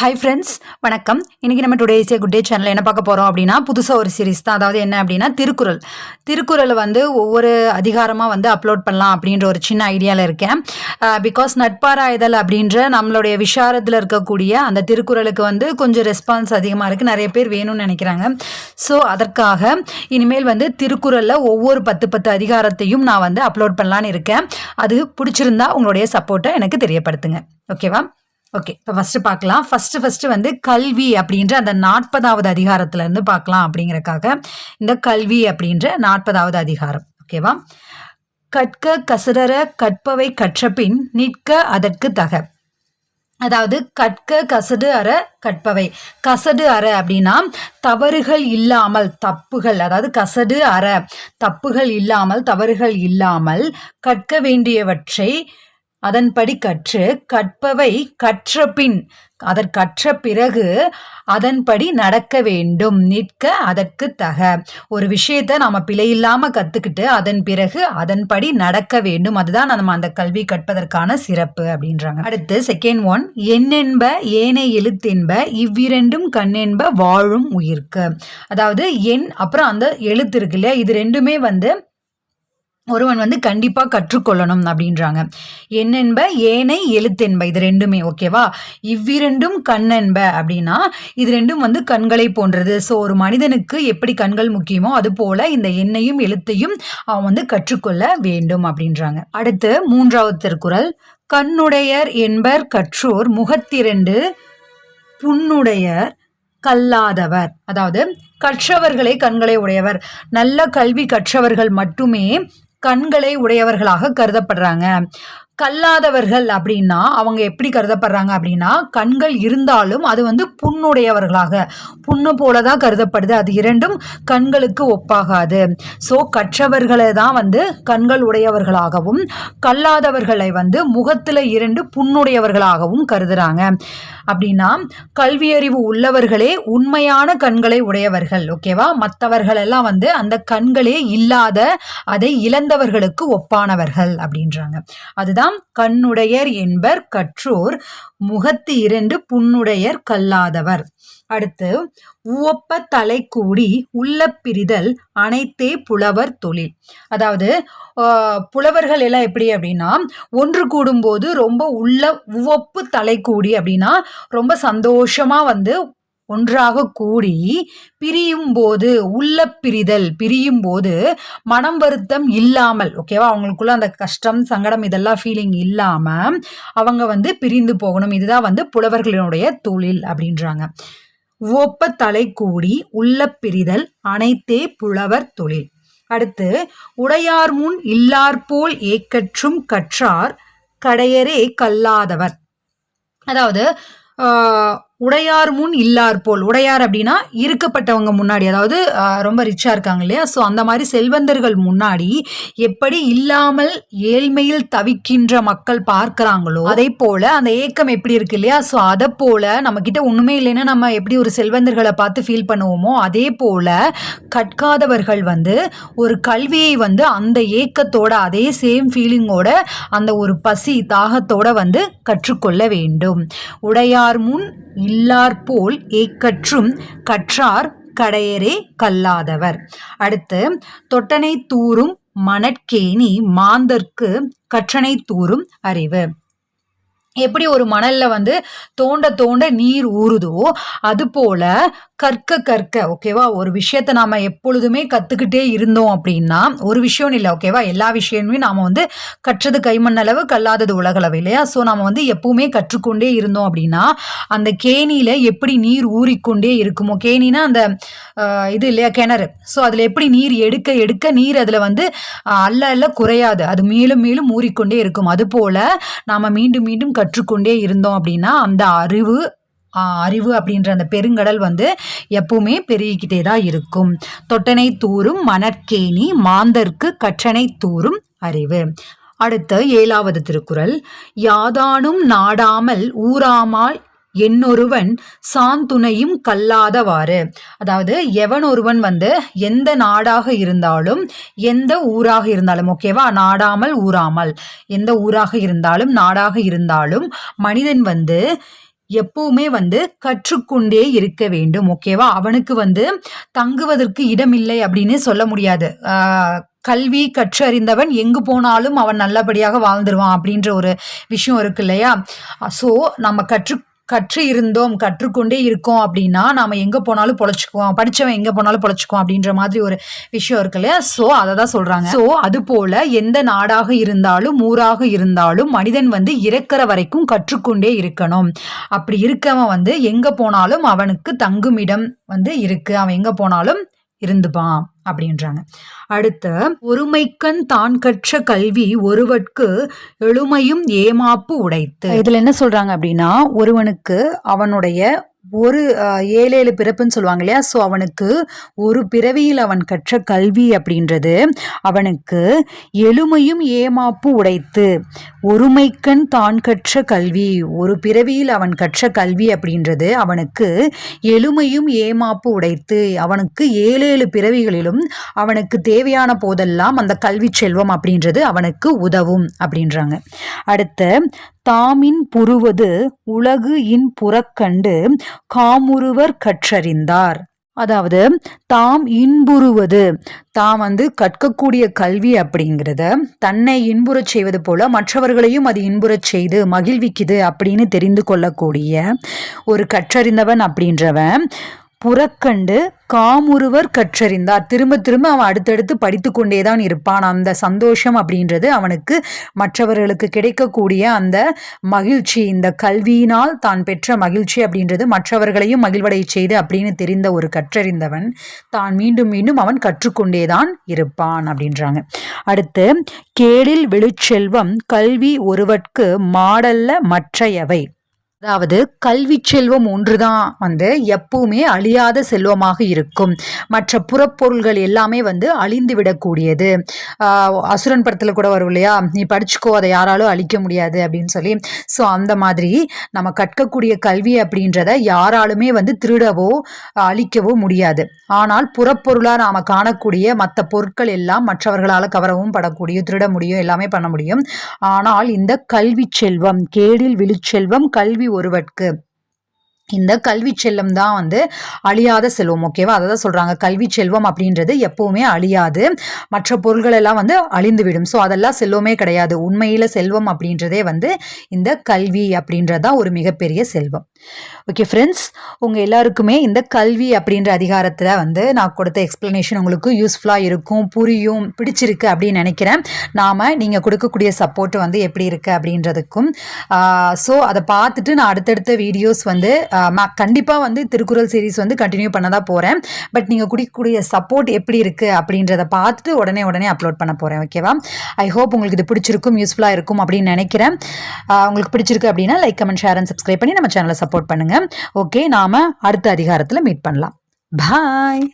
Hi friends வணக்கம். இன்றைக்கி நம்ம today is good day channel என்ன பார்க்க போகிறோம் அப்படின்னா புதுசாக ஒரு சீரிஸ் தான். அதாவது என்ன அப்படின்னா திருக்குறள். திருக்குறளை வந்து ஒவ்வொரு அதிகாரமாக வந்து அப்லோட் பண்ணலாம் அப்படின்ற ஒரு சின்ன ஐடியாவில் இருக்கேன். Uh, பிகாஸ் நட்பாராய்தல் அப்படின்ற நம்மளுடைய விஷாரத்தில் இருக்கக்கூடிய அந்த திருக்குறளுக்கு வந்து கொஞ்சம் ரெஸ்பான்ஸ் அதிகமாக இருக்குது நிறைய பேர் வேணும்னு நினைக்கிறாங்க. ஸோ அதற்காக இனிமேல் வந்து திருக்குறளில் ஒவ்வொரு பத்து பத்து அதிகாரத்தையும் நான் வந்து அப்லோட் பண்ணலான்னு இருக்கேன். அது பிடிச்சிருந்தா உங்களுடைய சப்போர்ட்டை எனக்கு தெரியப்படுத்துங்க. ஓகேவா ஓகே இப்போ ஃபஸ்ட்டு பார்க்கலாம். ஃபஸ்ட்டு ஃபஸ்ட்டு வந்து கல்வி அப்படின்ற அந்த நாற்பதாவது அதிகாரத்துலேருந்து பார்க்கலாம் அப்படிங்கிறக்காக. இந்த கல்வி அப்படின்ற நாற்பதாவது அதிகாரம். ஓகேவா கற்க கசுரர கற்பவை கற்றபின் நிற்க அதற்கு தக. அதாவது கற்க கசடு அற கற்பவை. கசடு அற அப்படின்னா தவறுகள் இல்லாமல் தப்புகள் அதாவது கசடு அற. தப்புகள் இல்லாமல் தவறுகள் இல்லாமல் கற்க வேண்டியவற்றை அதன்படி கற்று கற்பவை கற்ற பின் அதற்கற்ற பிறகு அதன்படி நடக்க வேண்டும் நிற்க அதற்கு தக. ஒரு விஷயத்த நாம பிழையில்லாம கத்துக்கிட்டு அதன் பிறகு அதன்படி நடக்க வேண்டும். அதுதான் நம்ம அந்த கல்வி கற்பதற்கான சிறப்பு அப்படின்றாங்க. அடுத்து செகண்ட் ஒன் என்னென்ப ஏனை எழுத்தென்ப இவ்விரண்டும் கண்ணென்ப வாழும் உயிர்க்கு. அதாவது எண் அப்புறம் அந்த எழுத்து இருக்கு இல்லையா? இது ரெண்டுமே வந்து ஒருவன் வந்து கண்டிப்பாக கற்றுக்கொள்ளணும் அப்படின்றாங்க. என்னென்ப? ஏனை எழுத்தென்ப. இது ரெண்டுமே ஓகேவா இவ்விரண்டும் கண்ணென்ப அப்படின்னா இது ரெண்டும் வந்து கண்களை போன்றது. ஸோ ஒரு மனிதனுக்கு எப்படி கண்கள் முக்கியமோ அது போல இந்த எண்ணையும் எழுத்தையும் அவன் வந்து கற்றுக்கொள்ள வேண்டும் அப்படின்றாங்க. அடுத்து மூன்றாவது திருக்குறள். கண்ணுடையர் என்பர் கற்றோர் முகத்திரண்டு புண்ணுடையர் கல்லாதவர். அதாவது கற்றவர்களே கண்களை உடையவர். நல்ல கல்வி கற்றவர்கள் மட்டுமே கண்களை உடையவர்களாக கருதப்படுறாங்க. கல்லாதவர்கள் அப்படின்னா அவங்க எப்படி கருதப்படுறாங்க அப்படின்னா கண்கள் இருந்தாலும் அது வந்து புண்ணுடையவர்களாக. புண்ணு போல தான் கருதப்படுது. அது இரண்டும் கண்களுக்கு ஒப்பாகாது. ஸோ கற்றவர்களை தான் வந்து கண்கள் உடையவர்களாகவும் கல்லாதவர்களை வந்து முகத்தில் இரண்டு புண்ணுடையவர்களாகவும் கருதுறாங்க. அப்படின்னா கல்வியறிவு உள்ளவர்களே உண்மையான கண்களை உடையவர்கள் ஓகேவா மற்றவர்கள் எல்லாம் வந்து அந்த கண்களே இல்லாத அதை இழந்தவர்களுக்கு ஒப்பானவர்கள் அப்படின்றாங்க. அதுதான் கண்ணுடையர் என்பர் கற்றோர் முகத்து இரண்டு புண்ணுடையர் கல்லாதவர். அடுத்து உவப்ப தலை கூடி உள்ள பிரிதல் அனைத்தே புலவர் தொழில். அதாவது புலவர்கள் எல்லாம் எப்படி அப்படின்னா ஒன்று கூடும்போது ரொம்ப உள்ள உவப்பு தலை கூடி அப்படின்னா ரொம்ப சந்தோஷமாக வந்து ஒன்றாக கூடி பிரியும் போது உள்ள பிரிதல் பிரியும் போது மனம் வருத்தம் இல்லாமல் ஓகேவா அவங்களுக்குள்ள அந்த கஷ்டம் சங்கடம் இதெல்லாம் ஃபீலிங் இல்லாமல் அவங்க வந்து பிரிந்து போகணும். இதுதான் வந்து புலவர்களினுடைய தொழில் அப்படின்றாங்க. ஒப்ப தலை கூடி உள்ள பிரிதல் அனைத்தே புலவர் தொழில். அடுத்து உடையார் முன் இல்லார் போல் ஏக்கற்றும் கற்றார் கடையரே கல்லாதவர். அதாவது உடையார் முன் இல்லார் போல். உடையார் அப்படின்னா இருக்கப்பட்டவங்க முன்னாடி அதாவது ரொம்ப ரிச்சாக இருக்காங்க இல்லையா? ஸோ அந்த மாதிரி செல்வந்தர்கள் முன்னாடி எப்படி இல்லாமல் ஏழ்மையில் தவிக்கின்ற மக்கள் பார்க்குறாங்களோ அதே போல் அந்த ஏக்கம் எப்படி இருக்கு இல்லையா? ஸோ அதை போல் நம்மக்கிட்ட ஒன்றுமே இல்லைன்னா நம்ம எப்படி ஒரு செல்வந்தர்களை பார்த்து ஃபீல் பண்ணுவோமோ அதே போல் கற்காதவர்கள் வந்து ஒரு கல்வியை வந்து அந்த ஏக்கத்தோட அதே சேம் ஃபீலிங்கோட அந்த ஒரு பசி தாகத்தோட வந்து கற்றுக்கொள்ள வேண்டும். உடையார் முன் இல்லார்போல் ஏக்கற்றும் கற்றார் கடையரே கல்லாதவர். அடுத்து தொட்டனை தூரும் மணற்கேணி மாந்தர்க்கு கற்றனை தூரும் அறிவு. எப்படி ஒரு மணலில் வந்து தோண்ட தோண்ட நீர் ஊறுதோ அது போல கற்க கற்க ஓகேவா ஒரு விஷயத்தை நாம் எப்பொழுதுமே கற்றுக்கிட்டே இருந்தோம் அப்படின்னா ஒரு விஷயம் இல்லை ஓகேவா எல்லா விஷயமுமே நாம் வந்து கற்றது கைமண்ணளவு கல்லாதது உலகளவு இல்லையா? ஸோ நாம் வந்து எப்பவுமே கற்றுக்கொண்டே இருந்தோம் அப்படின்னா அந்த கேணியில் எப்படி நீர் ஊறிக்கொண்டே இருக்குமோ கேணினா அந்த இது இல்லையா கிணறு. ஸோ அதில் எப்படி நீர் எடுக்க எடுக்க நீர் அதில் வந்து அல்ல அல்ல குறையாது. அது மேலும் மேலும் ஊறிக்கொண்டே இருக்கும். அது நாம் மீண்டும் மீண்டும் கற்றுக்கொண்டே இருந்தோம் அப்படின்னா அந்த அறிவு அறிவு அப்படின்ற அந்த பெருங்கடல் வந்து எப்பவுமே பெருகிக்கிட்டே தான் இருக்கும். தொட்டனை தூரும் மணற்கேணி மாந்தர்க்கு கற்றனை தூரும் அறிவு. அடுத்த ஏழாவது திருக்குறள். யாதானும் நாடாமல் ஊராமால் என்னொருவன் சாந்துணையும் கல்லாதவாறு. அதாவது எவன் ஒருவன் வந்து எந்த நாடாக இருந்தாலும் எந்த ஊராக இருந்தாலும் ஓகேவா? நாடாமல் ஊராமல். எந்த ஊராக இருந்தாலும் நாடாக இருந்தாலும் மனிதன் வந்து எப்பவுமே வந்து கற்றுக்கொண்டே இருக்க வேண்டும் ஓகேவா? அவனுக்கு வந்து தங்குவதற்கு இடமில்லை அப்படின்னு சொல்ல முடியாது. கல்வி கல்வி கற்றறிந்தவன் எங்கு போனாலும் அவன் நல்லபடியாக வாழ்ந்துருவான் அப்படின்ற ஒரு விஷயம் இருக்கு இல்லையா? ஸோ நம்ம கற்று கற்று இருந்தோம் கற்றுக்கொண்டே இருக்கோம் அப்படின்னா நாம எங்க போனாலும் பொழைச்சுக்குவோம். படிச்சவன் எங்க போனாலும் பொழைச்சுக்குவோம் அப்படின்ற மாதிரி ஒரு விஷயம் இருக்கு இல்லையா? ஸோ அதை தான் சொல்றாங்க. ஸோ அது போல எந்த நாடாக இருந்தாலும் ஊராக இருந்தாலும் மனிதன் வந்து இறக்கிற வரைக்கும் கற்றுக்கொண்டே இருக்கணும். அப்படி இருக்கவன் வந்து எங்க போனாலும் அவனுக்கு தங்குமிடம் வந்து இருக்கு. அவன் எங்க போனாலும் இருந்துப்பான் அப்படின்றாங்க. அடுத்த ஒருமைக்கண் தான் கற்ற கல்வி ஒருவற்கு எழுமையும் ஏமாப்பு உடைத்து. இதுல என்ன சொல்றாங்க அப்படின்னா ஒருவனுக்கு அவனுடைய ஒரு ஏழு ஏழு பிறப்புன்னு சொல்லுவாங்க இல்லையா? ஸோ அவனுக்கு ஒரு பிறவியில் அவன் கற்ற கல்வி அப்படின்றது. அவனுக்கு எளிமையும் ஏமாப்பு உடைத்து ஒருமைக்கண் தான் கற்ற கல்வி ஒரு பிறவியில் அவன் கற்ற கல்வி அப்படின்றது அவனுக்கு எளிமையும் ஏமாப்பு உடைத்து அவனுக்கு ஏழு ஏழு பிறவிகளிலும் அவனுக்கு தேவையான போதெல்லாம் அந்த கல்வி செல்வம் அப்படின்றது அவனுக்கு உதவும் அப்படின்றாங்க. அடுத்து தாமின் புருவது உலகு இன் புறக்கண்டு காமுருவர் கற்றறிந்தார். அதாவது தாம் இன்புறுவது. தாம் வந்து கற்கக்கூடிய கல்வி அப்படிங்கிறத தன்னை இன்புறச் செய்வது போல மற்றவர்களையும் அது இன்புறச் செய்து மகிழ்விக்குது அப்படின்னு தெரிந்து கொள்ளக்கூடிய ஒரு கற்றறிந்தவன் அப்படின்றவன் புறக்கண்டு காமுருவர் கற்றறிந்தார். திரும்ப திரும்ப அவன் அடுத்தடுத்து படித்து கொண்டே தான் இருப்பான். அந்த சந்தோஷம் அப்படின்றது அவனுக்கு மற்றவர்களுக்கு கிடைக்கக்கூடிய அந்த மகிழ்ச்சி. இந்த கல்வியினால் தான் பெற்ற மகிழ்ச்சி அப்படின்றது மற்றவர்களையும் மகிழ்வடை செய்து அப்படின்னு தெரிந்த ஒரு கற்றறிந்தவன் தான் மீண்டும் மீண்டும் அவன் கற்றுக்கொண்டே தான் இருப்பான் அப்படின்றாங்க. அடுத்து கேடில் விழுச்செல்வம் கல்வி ஒருவர்க்கு மாடல்ல மற்றையவை. அதாவது கல்வி செல்வம் ஒன்றுதான் வந்து எப்பவுமே அழியாத செல்வமாக இருக்கும். மற்ற புறப்பொருள்கள் எல்லாமே வந்து அழிந்து விடக்கூடியது. அசுரன் படத்தில் கூட வரும் இல்லையா? நீ படிச்சுக்கோ அதை யாராலும் அழிக்க முடியாது அப்படின்னு சொல்லி. ஸோ அந்த மாதிரி நம்ம கற்கக்கூடிய கல்வி அப்படின்றத யாராலுமே வந்து திருடவோ அழிக்கவோ முடியாது. ஆனால் புறப்பொருளாக நாம் காணக்கூடிய மற்ற பொருட்கள் எல்லாம் மற்றவர்களால் கவரவும் படக்கூடிய திருட முடியும் எல்லாமே பண்ண முடியும். ஆனால் இந்த கல்வி செல்வம் கேடில் விழுச்செல்வம் கல்வி ஒருவர்க்கு இந்த கல்வி செல்வம் தான் வந்து அழியாத செல்வம் ஓகேவா அதை தான் சொல்கிறாங்க கல்வி செல்வம் அப்படின்றது எப்போவுமே அழியாது. மற்ற பொருள்கள் எல்லாம் வந்து அழிந்துவிடும். ஸோ அதெல்லாம் செல்வமே கிடையாது. உண்மையில் செல்வம் அப்படின்றதே வந்து இந்த கல்வி அப்படின்றது தான் ஒரு மிகப்பெரிய செல்வம். ஓகே ஃப்ரெண்ட்ஸ் உங்கள் எல்லாருக்குமே இந்த கல்வி அப்படின்ற அதிகாரத்தில் வந்து நான் கொடுத்த எக்ஸ்ப்ளனேஷன் உங்களுக்கு யூஸ்ஃபுல்லாக இருக்கும் புரியும் பிடிச்சிருக்கு அப்படின்னு நினைக்கிறேன். நாம் நீங்கள் கொடுக்கக்கூடிய சப்போர்ட் வந்து எப்படி இருக்குது அப்படின்றதுக்கும் ஸோ அதை பார்த்துட்டு நான் அடுத்தடுத்த வீடியோஸ் வந்து கண்டிப்பாக வந்து திருக்குறள் சீரிஸ் வந்து கண்டினியூ பண்ண தான் போகிறேன் பட் நீங்கள் குடிக்கக்கூடிய சப்போர்ட் எப்படி இருக்குது அப்படின்றத பார்த்துட்டு உடனே உடனே அப்லோட் பண்ண போகிறேன் ஓகேவா ஐ ஹோப் உங்களுக்கு இது பிடிச்சிருக்கும் யூஸ்ஃபுல்லாக இருக்கும் அப்படின்னு நினைக்கிறேன். உங்களுக்கு பிடிச்சிருக்கு அப்படின்னா like comment share and subscribe பண்ணி நம்ம சேனலை சப்போர்ட் பண்ணுங்கள் ஓகே நாம் அடுத்த அதிகாரத்தில் மீட் பண்ணலாம். பாய்